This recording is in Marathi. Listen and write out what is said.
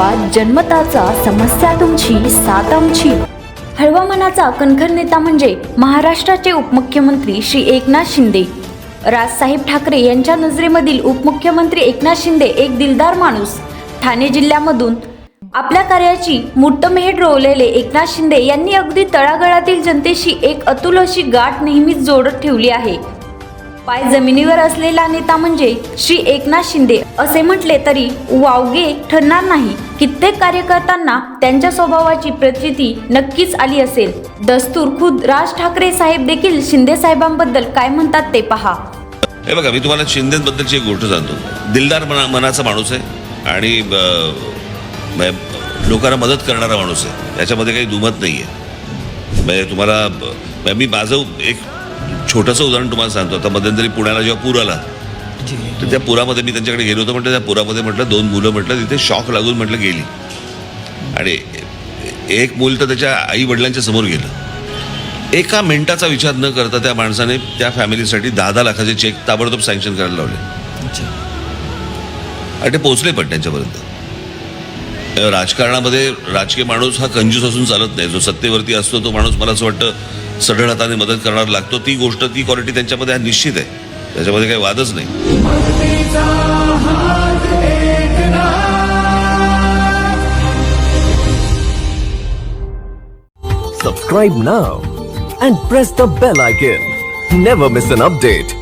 गावात जन्मताचा समस्या तुमची सात आमची हळवा मनाचा कणखर नेता म्हणजे महाराष्ट्राचे उपमुख्यमंत्री श्री एकनाथ शिंदे. राजसाहेब ठाकरे यांच्या नजरेमधील उपमुख्यमंत्री एकनाथ शिंदे एक दिलदार माणूस. ठाणे जिल्ह्यामधून आपल्या कार्याची मुहूर्तमेढ रोवलेले एकनाथ शिंदे यांनी अगदी तळागाळातील जनतेशी एक अतुल अशी गाठ नेहमीच जोडत ठेवली आहे. पाय जमिनीवर असलेला नेता म्हणजे श्री एकनाथ शिंदे. असे म्हटले तरी वावगे ठरणार नाही. कित्येक कार्यकर्त्यांना त्यांच्या स्वभावाची प्रचिती नक्कीच आली असेल. दस्तूर खुद राज ठाकरे साहेब देखील शिंदे साहेबांबद्दल काय म्हणतात ते पहा. हे बघा मी तुम्हाला शिंदेबद्दलची एक गोष्ट सांगतो. दिलदार मना मनाचा माणूस आहे आणि लोकांना मदत करणारा माणूस आहे. त्याच्यामध्ये काही दुमत नाही आहे म्हणजे तुम्हाला मी माझं एक छोटंसं उदाहरण तुम्हाला सांगतो. आता मध्यंतरी पुण्याला जेव्हा पूर आला तर त्या पुरामध्ये मी त्यांच्याकडे गेलो होतो म्हटलं त्या पुरामध्ये म्हटलं दोन मुलं म्हटलं तिथे शॉक लागून म्हटलं गेली. आणि एक मूल तर त्याच्या आई वडिलांच्या समोर गेलं. एका मिनिटाचा विचार न करता त्या माणसाने त्या फॅमिलीसाठी दहा दहा लाखाचे चेक ताबडतोब सँक्शन करायला लावले. आणि ते पोचले पण त्यांच्यापर्यंत. राजकारणामध्ये राजकीय माणूस हा कंजूस असून चालत नाही. जो सत्तेवरती असतो तो माणूस मला असं वाटतं सढळ हाताने मदत करणार लागतो ती गोष्ट ती क्वालिटी त्यांच्यामध्ये निश्चित आहे त्याच्यामध्ये काही वादच नाही Subscribe now and press the bell icon. Never miss an update.